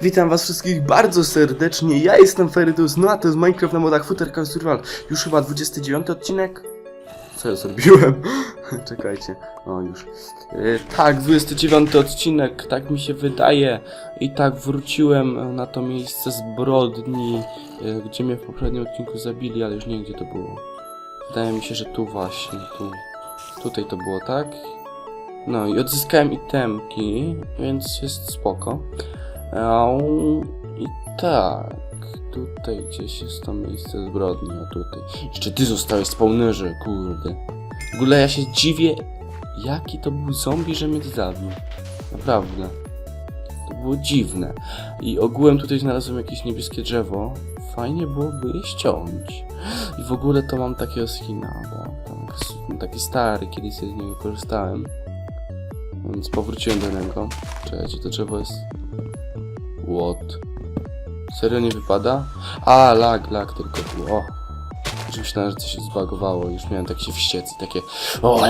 Witam was wszystkich bardzo serdecznie, ja jestem Ferytus, no a to jest Minecraft na modach Futerka Survival. Już chyba 29 odcinek? Co ja zrobiłem? Czekajcie, o już. E, tak, 29 odcinek, tak mi się wydaje. I tak wróciłem na to miejsce zbrodni, e, gdzie mnie w poprzednim odcinku zabili, ale już nie gdzie to było. Wydaje mi się, że tu właśnie, tu. Tutaj to było, tak? No i odzyskałem itemki, więc jest spoko. I tak, tutaj gdzieś jest to miejsce zbrodni, a tutaj. Jeszcze ty zostałeś spawnerze, kurde. W ogóle ja się dziwię, jaki to był zombie, że mnie zabił. Naprawdę. To było dziwne. I ogółem tutaj znalazłem jakieś niebieskie drzewo. Fajnie byłoby je ściąć. I w ogóle to mam takiego skina, bo tam taki stary, kiedyś z niego korzystałem. Więc powróciłem do niego. Czekajcie, to drzewo jest... What? Serio nie wypada? A, lag, lag tylko tu, o. Już myślałem, że coś się zbagowało, już miałem tak się wściec takie O,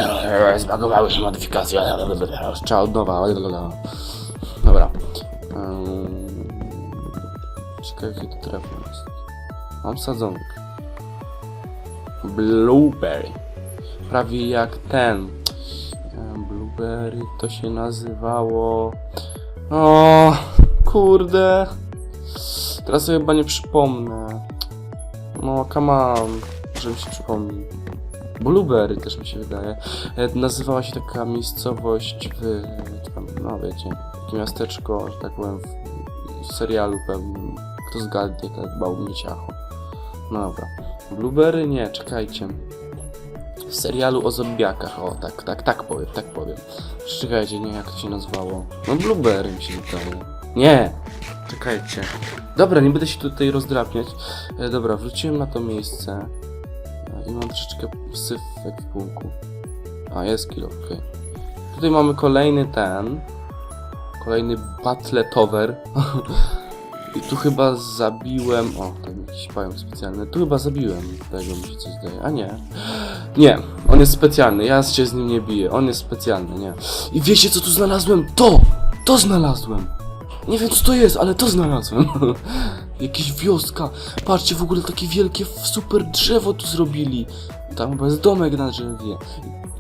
zbagowały się modyfikacje, trzeba od nowa, Dobra. Czekaj, jakie to drewno jest. Mam sadzonek. Blueberry. Prawie jak ten. Blueberry to się nazywało... O, kurde. Teraz sobie chyba nie przypomnę. No, come on. Mi się przypomni. Blueberry też mi się wydaje. E, Nazywała się taka miejscowość w... Tam, no wiecie, takie miasteczko, że tak powiem, w, w serialu pewnym. Kto zgadnie, tak bał mnie ciacho. No dobra. Blueberry? Nie, czekajcie. W serialu o zombiakach, o tak, tak, tak powiem, tak powiem. Czekajcie, nie, jak to się nazywało. No Blueberry mi się wydaje. Nie! Czekajcie. Dobra, nie będę się tutaj rozdrapniać. E, dobra, wróciłem na to miejsce. E, I mam troszeczkę syf w ekwipunku. A, jest kilo, okej. Tutaj mamy kolejny ten. Kolejny batletower. I tu chyba zabiłem... O, tam jakiś pająk specjalny. Tu chyba zabiłem tego, mi się coś zdaje. A nie. Nie, on jest specjalny. Ja się z nim nie biję. On jest specjalny, nie. I wiecie, co tu znalazłem? To! To znalazłem! Nie wiem co to jest, ale to znalazłem. Jakieś wioska. Patrzcie, w ogóle takie wielkie super drzewo tu zrobili. Tam jest domek na drzewie.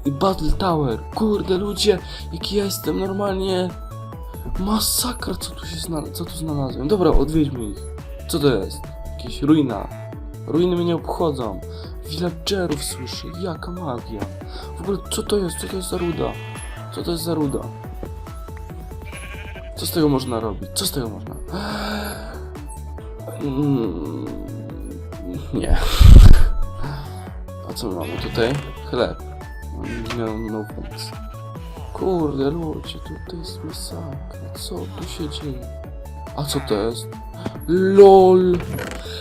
I Battle Tower. Kurde ludzie, jaki ja jestem normalnie. Masakra, co tu się znalazłem, co tu znalazłem. Dobra, odwiedźmy ich. Co to jest? Jakieś ruina. Ruiny mnie nie obchodzą. Villagerów słyszę, jaka magia. W ogóle co to jest? Co to jest za ruda? Co to jest za ruda? Co z tego można robić? Co z tego można? Mm, Nie. A co my mamy tutaj? Chleb. No, no thanks. Kurde, ludzie, tutaj jest masakra. Co tu się dzieje? A co to jest? LOL!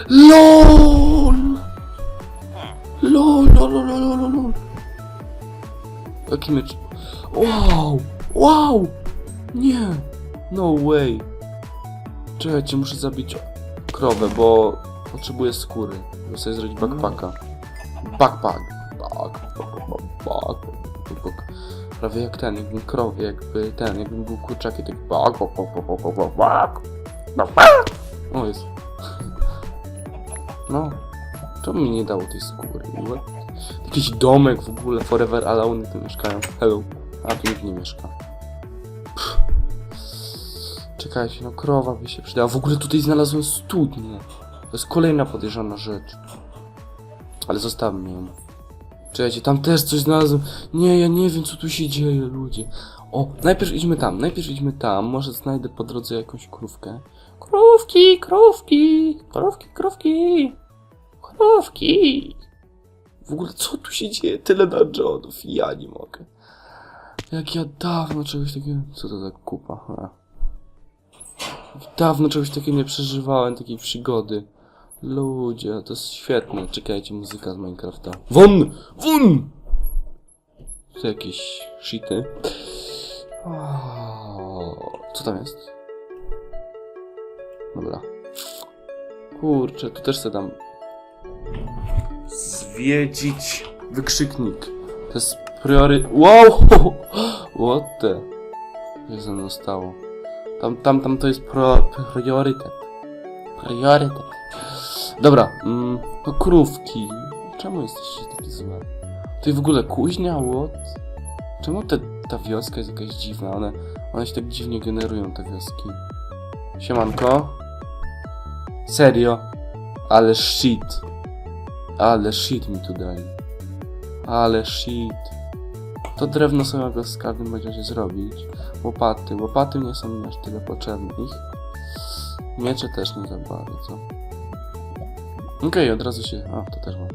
LOL! LOL, lol, lol, lol, lol, lol. Jaki mecz? Wow! Wow! Nie! No way. Czekajcie, muszę zabić krowę, bo potrzebuję skóry. Muszę sobie zrobić no. backpacka. Backpack. Backpack. Backpack. backpack. Prawie jak ten, jakbym krow, jakby ten, jakbym był kurczakiem, tak back, back, back, no, O jest. No. To mi nie dało tej skóry. Jakiś domek w ogóle, Forever Alone tu mieszkają. Hello. A tu nikt nie mieszka. Czekajcie, no krowa by się przydała. W ogóle tutaj znalazłem studnię. To jest kolejna podejrzana rzecz. Ale zostawmy ją. Czekajcie, tam też coś znalazłem. Nie, ja nie wiem co tu się dzieje, ludzie. O, najpierw idźmy tam, najpierw idźmy tam. Może znajdę po drodze jakąś krówkę. Krówki, krówki, krówki, krówki, krówki. W ogóle co tu się dzieje? Tyle dungeonów, ja nie mogę. Jak ja dawno czegoś takiego... Co to za kupa? A. Dawno czegoś takiego nie przeżywałem, takiej przygody. Ludzie, to jest świetne. Czekajcie, muzyka z Minecrafta. Won! Won! To jakieś shity. Co tam jest? Dobra. Kurczę, tu też se dam. Zwiedzić wykrzyknik. To jest priory... Wow! What the... Się ze mną stało? Tam, tam, tam to jest pro, priorytet. Priorytet. Dobra, mm, no krówki. Czemu jesteście takie złe? To w ogóle kuźnia, what? Czemu te, ta wioska jest jakaś dziwna? One, one się tak dziwnie generują, te wioski. Siemanko. Serio? Ale shit. Ale shit mi tu dali. Ale shit. To drewno mogę z każdym będzie zrobić. Łopaty. Łopaty nie są aż tyle potrzebne. Ich miecze też nie za bardzo. Okej, od razu się... A, to też mam.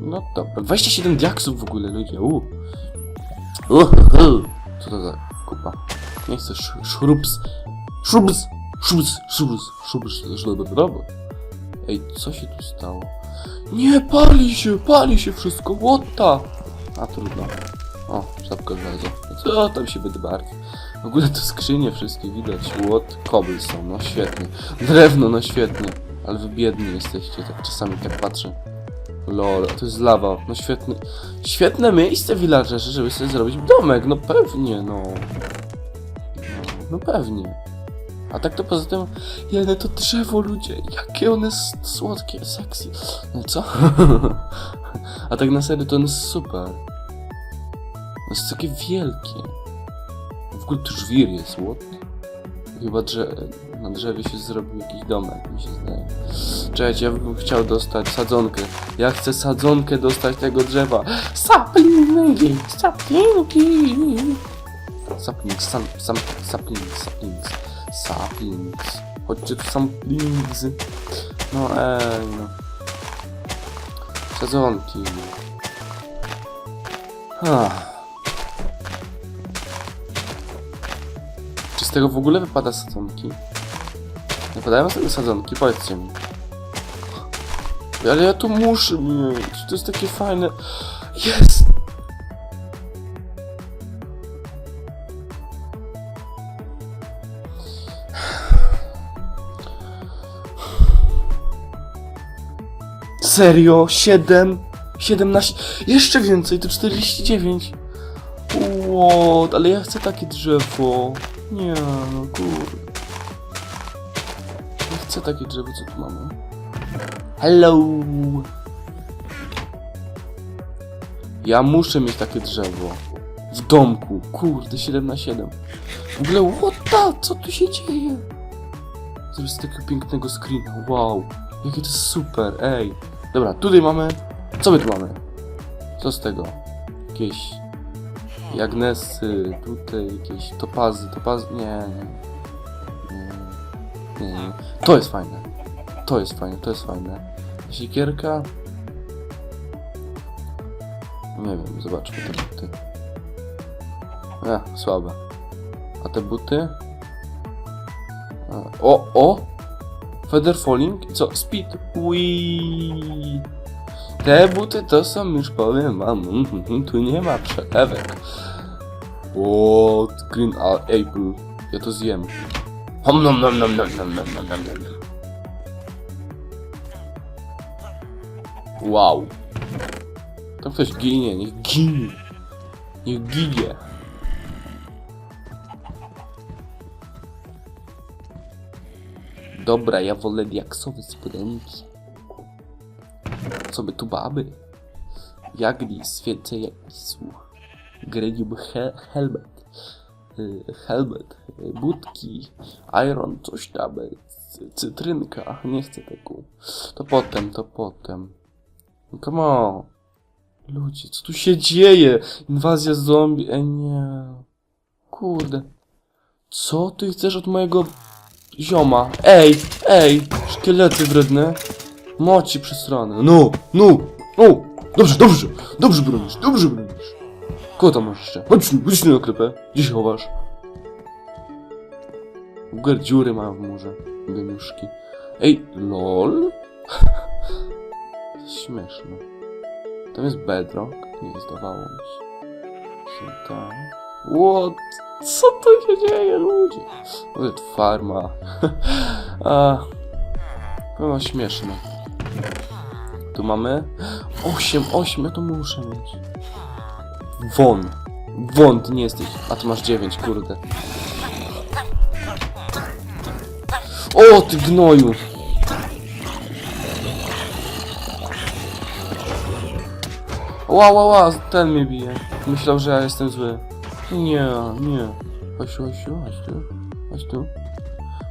No dobra. 27 diaksów w ogóle, ludzie. U. Uh, uh. Co to za kupa? Nie chcę sz. Szrups! Szrups! Szrups! Szrups! Szrups! Ej, co się tu stało? Nie, pali się! Pali się wszystko! The? A, trudno. O, sztabka żelaza. Co tam się będę martwił? W ogóle te skrzynie wszystkie widać. What? Cobblestone, no świetnie. Drewno, no świetnie. Ale wy biedni jesteście, tak czasami tak patrzę. Lol, to jest lawa. No świetny. Świetne miejsce villagerzy, żeby sobie zrobić domek. No pewnie, no. No, no pewnie. A tak to poza tym, jedne to drzewo, ludzie. Jakie one słodkie, sexy. No co? A tak na serio to one jest super. No jest takie wielkie. W ogóle tu żwir jest, what? Chyba drze na drzewie się zrobił jakiś domek, mi się zdaje. Czekajcie, ja bym chciał dostać sadzonkę. Ja chcę sadzonkę dostać tego drzewa. Saplingi! Saplingi! Saplings, sam, sam, saplings, saplings, saplings. Chodźcie tu saplings. No ej, no. Sadzonki. Ah. Czy z tego w ogóle wypada sadzonki? Wypadają z tego sadzonki? Powiedzcie mi. Ale ja tu muszę mieć. To jest takie fajne. Jest! Serio? 7? 17? Jeszcze więcej, to 49. What? Ale ja chcę takie drzewo. Nie, no kurde. Ja chcę takie drzewo, co tu mamy? Hello! Ja muszę mieć takie drzewo. W domku. Kurde, 7 na 7. W ogóle, what the? Co tu się dzieje? Zrobię z takiego pięknego screena. Wow. Jakie to super, ej. Dobra, tutaj mamy... Co my tu mamy? Co z tego? Jakieś... Jagnesy, tutaj jakieś topazy, topazy... Nie, nie. Nie, nie. To jest fajne. To jest fajne, to jest fajne. Sikierka. Nie wiem, zobaczmy te buty. A, słabe. A te buty? A, o, o! Feather falling? Co? Speed? Wii. Te buty to są, już powiem wam, mhm, tu nie ma przelewek. O, green apple. Ja to zjem. Nom nom nom nom nom nom nom nom nom. Wow. Tam ktoś ginie, niech ginie. Niech ginie. Dobra, ja wolę diaksowe spodenki. Co by tu baby? Jagdis, więcej jagdisu. Greliby he helmet. Y, Helmet, y, budki, iron, coś tam, y, cy- cytrynka, nie chcę tego. To potem, to potem. Come on. Ludzie, co tu się dzieje? Inwazja zombie, e nie. Kurde. Co ty chcesz od mojego zioma? Ej, ej, szkielety wredne. Moci przesrane. No, no, no. Dobrze, dobrze, dobrze bronisz, dobrze bronisz. Kogo tam masz jeszcze? Chodź chodź na klepę. Gdzie się chowasz? W ogóle dziury mają w murze. Geniuszki. Ej, lol? Śmieszne. Tam jest bedrock? Nie zdawało mi się. Tam. What? Co tu się dzieje, ludzie? Ogóle farma. A, no śmieszne. Tu mamy 8, 8, ja to muszę mieć. Won. Wąt, nie jesteś. A ty masz 9, kurde. O, ty gnoju! Ła, ła, ła, ten mnie bije. Myślał, że ja jestem zły. Nie, nie. Chodź chodź chodź tu. Chodź tu.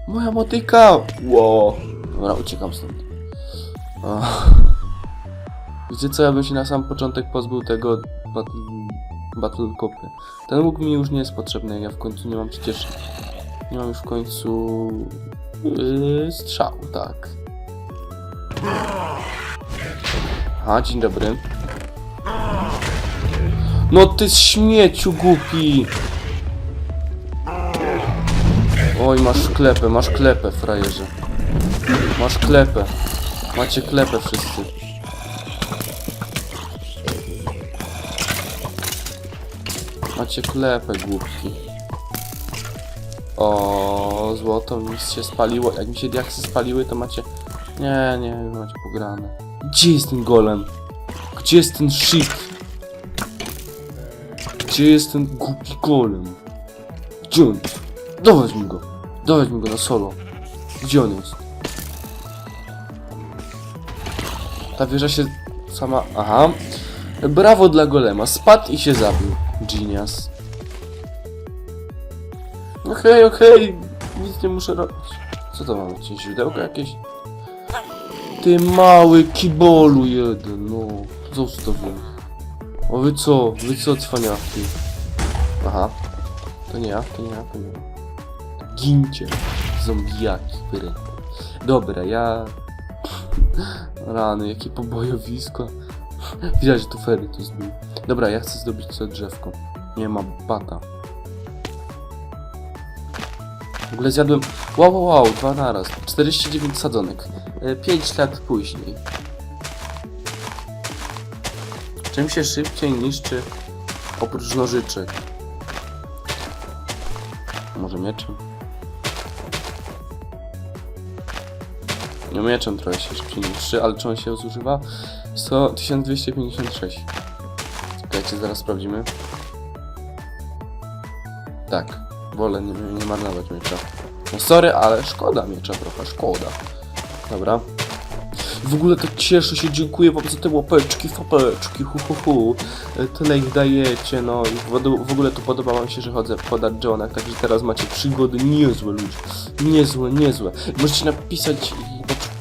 Moja motyka! Ło. Dobra, uciekam stąd. Wiecie co, ja bym się na sam początek pozbył tego battle, kopy. Ten łuk mi już nie jest potrzebny, ja w końcu nie mam przecież... Nie mam już w końcu... Yy, tak. Aha, dzień dobry. No ty śmieciu głupi! Oj, masz klepę, masz klepę, frajerze. Masz klepę. Macie klepę wszyscy. Macie klepę, głupki. O, złoto mi się spaliło. Jak mi się diaksy spaliły, to macie... Nie, nie, macie pograne. Gdzie jest ten golem? Gdzie jest ten shit? Gdzie jest ten głupi golem? Gdzie on jest? Dowiedz mi go. Dowiedz mi go na solo. Gdzie on jest? Ta wieża się sama... Aha. Brawo dla golema. Spadł i się zabił. Genius. Okej, okej. Nic nie muszę robić. Co to mamy? Jakieś źródełko jakieś? Ty mały kibolu jeden, no. Zostaw mnie. O wy co? Wy co cwaniaki? Aha. To nie ja, to nie ja, to nie. Gincie. Zombijaki, pyry. Dobra, ja... Rany, jakie pobojowisko. Widać, że tu Ferry to zbił. Dobra, ja chcę zdobyć sobie drzewko. Nie ma bata. W ogóle zjadłem... Wow, wow, wow, dwa naraz. 49 sadzonek. 5 lat później. Czym się szybciej niszczy oprócz nożyczek? Może mieczem? Nie mieczem trochę się szybciej niszczy, ale czy się zużywa? 100, 1256. Czekajcie, zaraz sprawdzimy. Tak, wolę nie, nie marnować miecza. No sorry, ale szkoda miecza trochę, szkoda. Dobra. W ogóle tak cieszę się, dziękuję wam za te łapeczki, fapeczki, hu hu hu. E, Tyle ich dajecie, no i w, w ogóle tu podoba wam się, że chodzę po dungeonach, także teraz macie przygody niezłe ludzie. Niezłe, niezłe. Możecie napisać,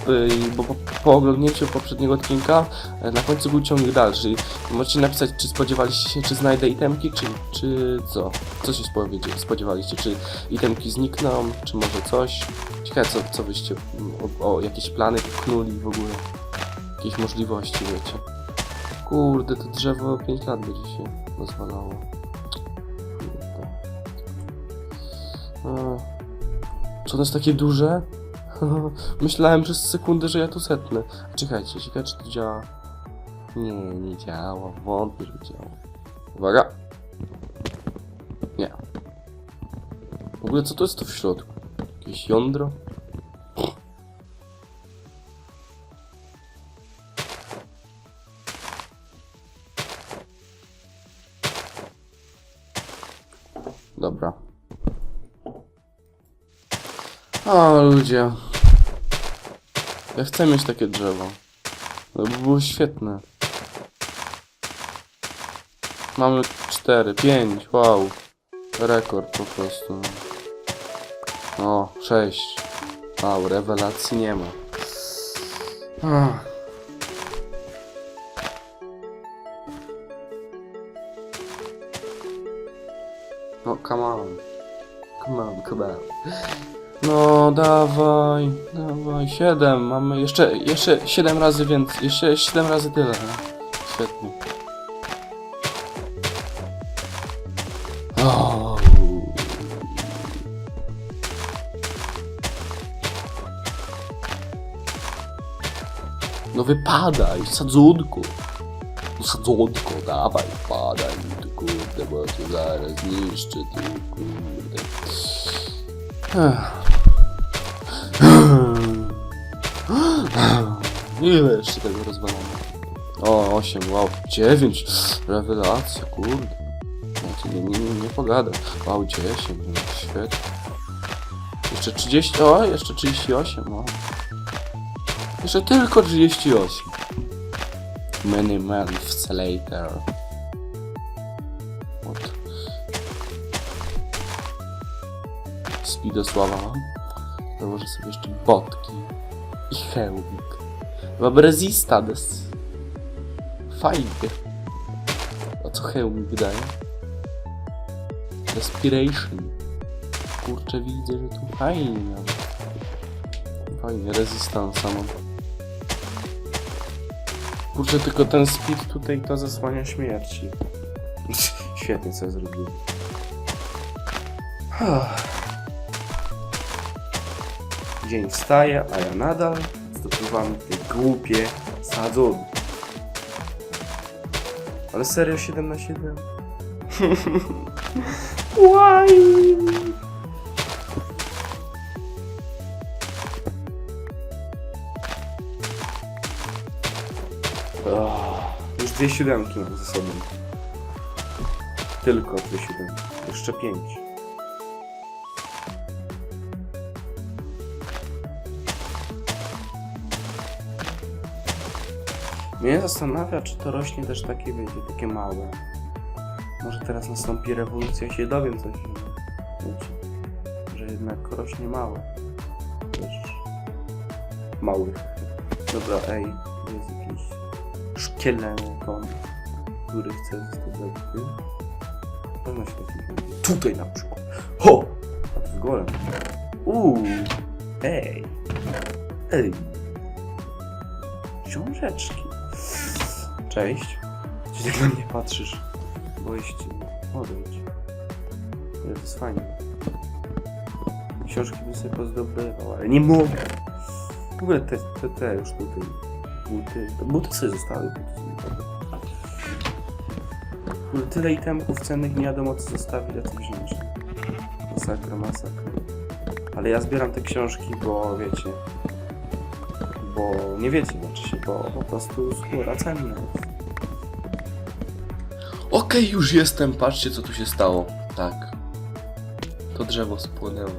bo, e, bo po, po oglądnięciu poprzedniego odcinka e, na końcu był ciągnik dalszy. Możecie napisać, czy spodziewaliście się, czy znajdę itemki, czy, czy co? Co się spodziewaliście? Czy itemki znikną, czy może coś? Ciekawe, co, co byście o, o jakieś plany knuli w ogóle. Jakieś możliwości, wiecie. Kurde, to drzewo 5 lat będzie się rozwalało. Kurde. Czy jest takie duże? Myślałem przez sekundę, że ja tu setnę. Czekajcie, ciekawe czy to działa. Nie, nie działa. Wątpię, że działa. Uwaga! Nie. W ogóle co to jest tu w środku? Jakieś jądro? O, ludzie. Ja chcę mieć takie drzewo. To by było świetne. Mamy 4, 5, wow. Rekord po prostu. O, 6. Wow, rewelacji nie ma. Ach. No, come on. Come on, come on. No, dawaj, dawaj, 7, mamy jeszcze, jeszcze 7 razy więcej, jeszcze 7 razy tyle. no. Świetnie. No wypadaj, sadzonku. No sadzonko, dawaj, padaj, ty kurde, bo cię zaraz niszczy, ty kurde. Ech. Ile jeszcze tego rozwalamy? O, 8, wow, 9. Rewelacja, kurde. Znaczy, nie, nie, nie, nie pogadam. Wow, 10, no, świetnie. Jeszcze 30, o, jeszcze 38, o. Jeszcze tylko 38. Many months later. What? Speedosława mam. Założę sobie jeszcze botki i hełmik. Resistance. Fajnie. A co hełmik daje? Respiration. Kurczę, widzę, że tu fajnie. Fajnie, rezystansa mam. Kurczę, tylko ten speed tutaj to zasłania śmierci. Świetnie, co zrobiłem. Dzień wstaje, a ja nadal zdobywam te głupie sadzony. Ale serio 7 na 7? Why? Ah, Już dwie siódemki mam ze sobą. Tylko dwie siódemki. Jeszcze pięć. Mnie zastanawia, czy to rośnie też takie, wiecie, takie małe. Może teraz nastąpi rewolucja, się dowiem coś. Wiecie, że jednak rośnie małe. Też małych. Dobra, ej, jest jakiś szkieleton, który chce zostać zabity. Pewno się taki. Tutaj na przykład. Ho! A to jest golem. Uuu, ej. Ej. Książeczki. Cześć. Czy tak na mnie patrzysz? Boisz się. Odejdź. To jest fajnie. Książki bym sobie pozdobywał, ale nie mogę. W ogóle te, te, te już tutaj buty. To buty sobie zostały. Buty Tyle itemków cennych, nie wiadomo co zostawić, a co wziąć. Masakra, masakra. Ale ja zbieram te książki, bo wiecie. Bo nie wiecie, znaczy się, bo po prostu skóra cenna Okej, już jestem. Patrzcie, co tu się stało. Tak. To drzewo spłonęło.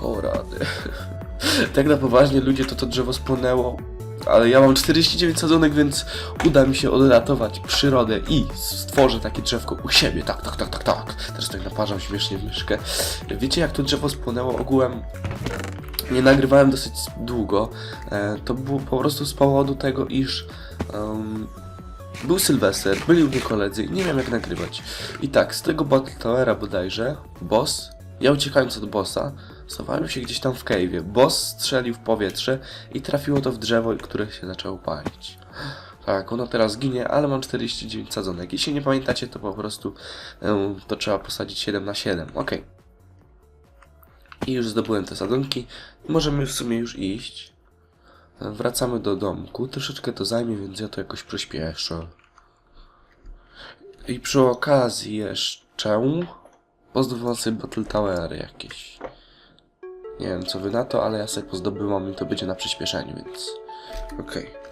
O rady. Tak na poważnie, ludzie, to to drzewo spłonęło. Ale ja mam 49 sadzonek, więc uda mi się odratować przyrodę i stworzę takie drzewko u siebie. Tak, tak, tak, tak, tak. Teraz tak naparzam śmiesznie myszkę. Wiecie, jak to drzewo spłonęło? Ogółem nie nagrywałem dosyć długo. E, to było po prostu z powodu tego, iż em, był Sylwester, byli u mnie koledzy i nie miałem jak nagrywać. I tak, z tego Battle Towera bodajże, boss, ja uciekając od bossa, schowałem się gdzieś tam w cave'ie. Boss strzelił w powietrze i trafiło to w drzewo, które się zaczęło palić. Tak, ono teraz ginie, ale mam 49 sadzonek. Jeśli nie pamiętacie, to po prostu em, to trzeba posadzić 7 na 7. Okej. I już zdobyłem te sadzonki. Możemy w sumie już iść. Wracamy do domku. Troszeczkę to zajmie, więc ja to jakoś przyspieszę. I przy okazji jeszcze pozdobywam sobie Battle Tower jakieś. Nie wiem co wy na to, ale ja sobie pozdobywam i to będzie na przyspieszeniu, więc... Okej. Okay.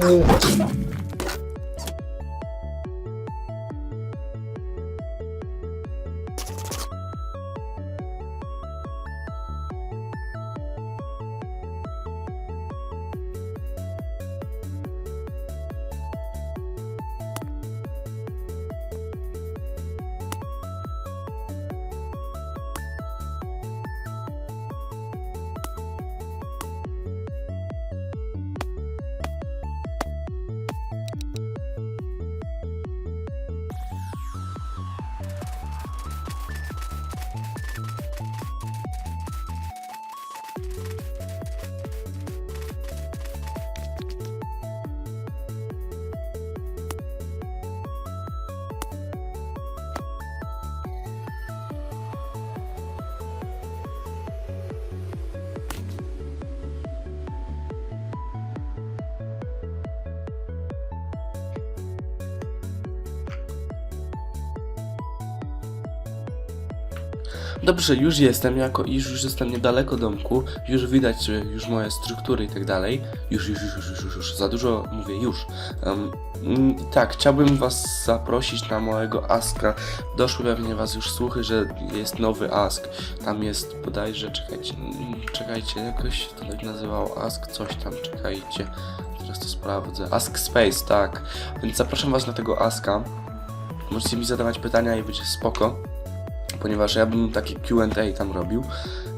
ます。Dobrze, już jestem, jako iż już jestem niedaleko domku, już widać już moje struktury i tak dalej. Już, już, już, już, już, już, za dużo mówię, już. Um, tak, chciałbym was zaprosić na mojego Aska. Doszły pewnie was już słuchy, że jest nowy Ask. Tam jest bodajże, czekajcie, mm, czekajcie, jakoś to tak Ask coś tam, czekajcie. Teraz to sprawdzę. Ask Space, tak. Więc zapraszam was na tego Aska. Możecie mi zadawać pytania i będzie spoko ponieważ ja bym takie Q&A tam robił.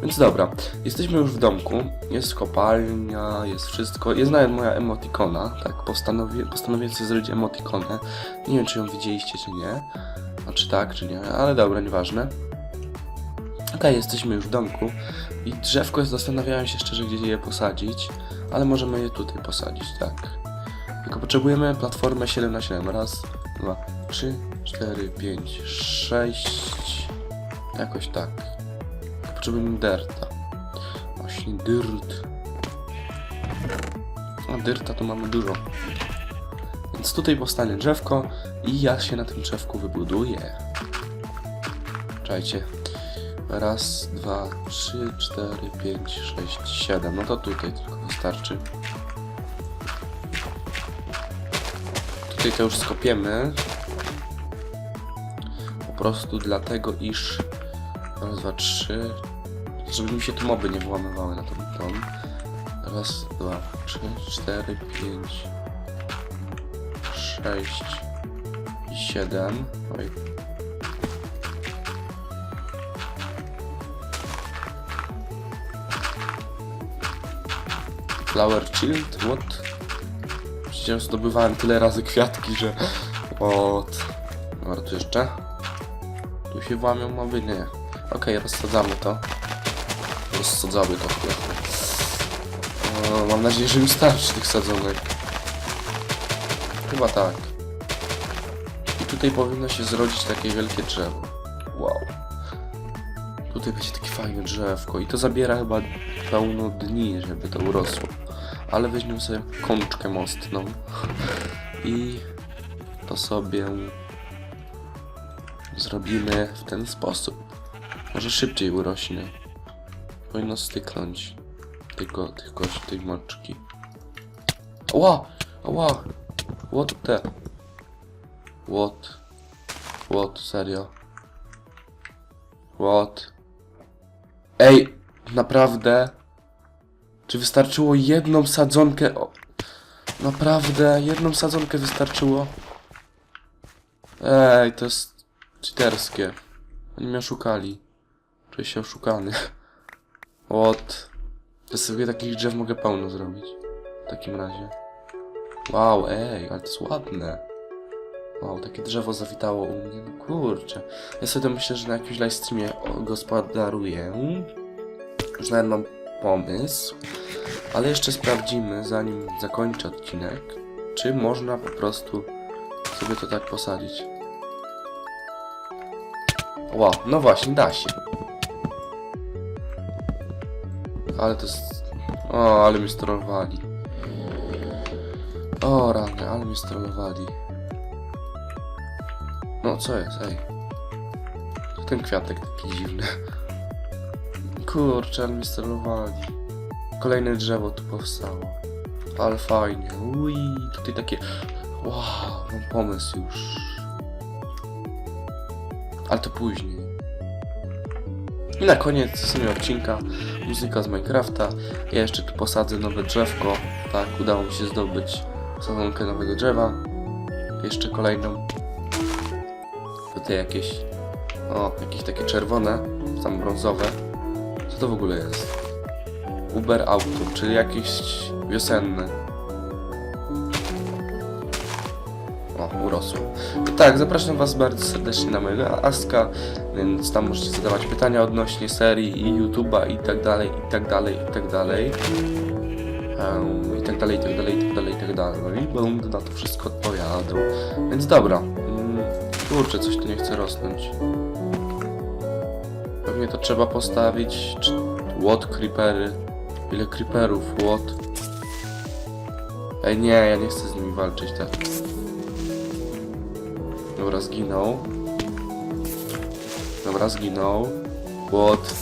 Więc dobra, jesteśmy już w domku, jest kopalnia, jest wszystko, jest nawet moja emotikona, tak, postanowi, postanowiłem sobie zrobić emotikonę. Nie wiem, czy ją widzieliście, czy nie, a czy tak, czy nie, ale dobra, nieważne. Okej, jesteśmy już w domku i drzewko zastanawiałem się szczerze, gdzie je posadzić, ale możemy je tutaj posadzić, tak. Tylko potrzebujemy platformę 7 na 7 Raz, dwa, trzy, cztery, pięć, sześć. Jakoś tak. Potrzebujemy derta. Właśnie dyrt. A dyrta to mamy dużo. Więc tutaj powstanie drzewko i ja się na tym drzewku wybuduję. Czajcie. Raz, dwa, trzy, cztery, pięć, sześć, siedem. No to tutaj tylko wystarczy. Tutaj to już skopiemy. Po prostu dlatego, iż raz, dwa, trzy, żeby mi się tu moby nie włamywały na tą tą. Raz, dwa, trzy, cztery, pięć, sześć i siedem. Oj. Flower Shield? What? Przecież zdobywałem tyle razy kwiatki, że... What? Dobra, tu jeszcze? Tu się włamią moby? Nie. Okej, rozsadzamy to. Rozsadzamy to chyba. O, mam nadzieję, że mi starczy tych sadzonek. Chyba tak. I tutaj powinno się zrodzić takie wielkie drzewo. Wow. Tutaj będzie takie fajne drzewko i to zabiera chyba pełno dni, żeby to urosło. Ale weźmiemy sobie kączkę mostną i to sobie zrobimy w ten sposób. Może szybciej urośnie. Powinno styknąć tylko tych kości, tej moczki. Ła! Ła! What the? What? What? Serio? What? Ej! Naprawdę? Czy wystarczyło jedną sadzonkę? O, naprawdę? Jedną sadzonkę wystarczyło? Ej, to jest cheaterskie. Oni mnie oszukali. Czuję się oszukany. What? Ja sobie takich drzew mogę pełno zrobić. W takim razie. Wow, ej, ale to jest ładne. Wow, takie drzewo zawitało u mnie. No kurczę. Ja sobie myślę, że na jakimś live streamie o- gospodaruję. Już nawet mam pomysł. Ale jeszcze sprawdzimy, zanim zakończę odcinek, czy można po prostu sobie to tak posadzić. Wow, no właśnie, da się. Ale to jest... O, ale mi strollowali. O, rany, ale mi strollowali. No, co jest, ej? Ten kwiatek taki dziwny. Kurczę, ale mi strollowali. Kolejne drzewo tu powstało. Ale fajnie. Ui, tutaj takie... Wow, mam pomysł już. Ale to później. I na koniec w sumie odcinka muzyka z Minecrafta. Ja jeszcze tu posadzę nowe drzewko. Tak, udało mi się zdobyć sadzonkę nowego drzewa. Jeszcze kolejną. Tutaj jakieś... O, jakieś takie czerwone, tam brązowe. Co to w ogóle jest? Uber Auto, czyli jakieś wiosenne. O, urosło. I tak, zapraszam Was bardzo serdecznie na mojego Aska, więc tam możecie zadawać pytania odnośnie serii i YouTube'a i tak dalej, i tak dalej, i tak dalej. Em, I tak dalej, i tak dalej, i tak dalej, i tak dalej. I będę na to wszystko odpowiadał. Więc dobra. Mm, Kurczę, coś tu nie chce rosnąć. Pewnie to trzeba postawić. What creepery? Ile creeperów? What? Ej, nie, ja nie chcę z nimi walczyć tak. Dobra, zginął. Dobra, zginął. płot.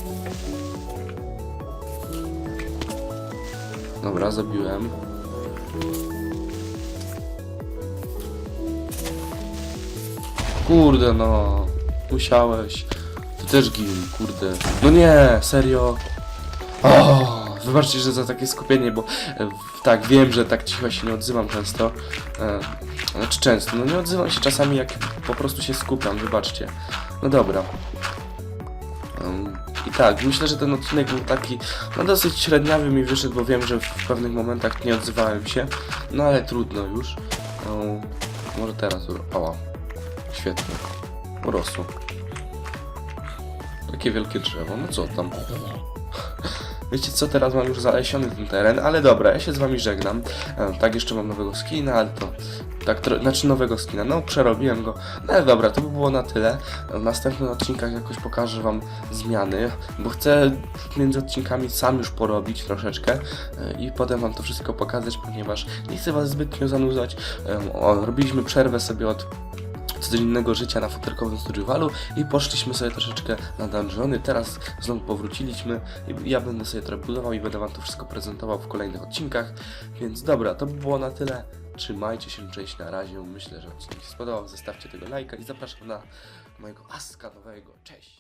Dobra, zabiłem. Kurde no, musiałeś. Ty też gin, kurde. No nie, serio. O, wybaczcie, że za takie skupienie, bo e, tak, wiem, że tak cicho się nie odzywam często. E, znaczy często, no nie odzywam się czasami jak po prostu się skupiam, wybaczcie. No dobra. Tak, myślę, że ten odcinek był taki, no dosyć średniawy mi wyszedł, bo wiem, że w pewnych momentach nie odzywałem się, no ale trudno już. No, może teraz, o, świetnie, urosło. Takie wielkie drzewo, no co tam? Wiecie co, teraz mam już zalesiony ten teren, ale dobra, ja się z wami żegnam. E, tak, jeszcze mam nowego skina, ale to... Tak, tro... znaczy nowego skina, no przerobiłem go. No ale dobra, to by było na tyle. W następnych odcinkach jakoś pokażę wam zmiany, bo chcę między odcinkami sam już porobić troszeczkę e, i potem wam to wszystko pokazać, ponieważ nie chcę was zbytnio zanudzać. Robiliśmy przerwę sobie od codziennego życia na futerkowym survivalu i poszliśmy sobie troszeczkę na dungeony. Teraz znowu powróciliśmy i ja będę sobie trochę budował i będę wam to wszystko prezentował w kolejnych odcinkach. Więc dobra, to by było na tyle. Trzymajcie się, cześć, na razie. Myślę, że odcinek się spodobał. Zostawcie tego lajka i zapraszam na mojego aska nowego. Cześć!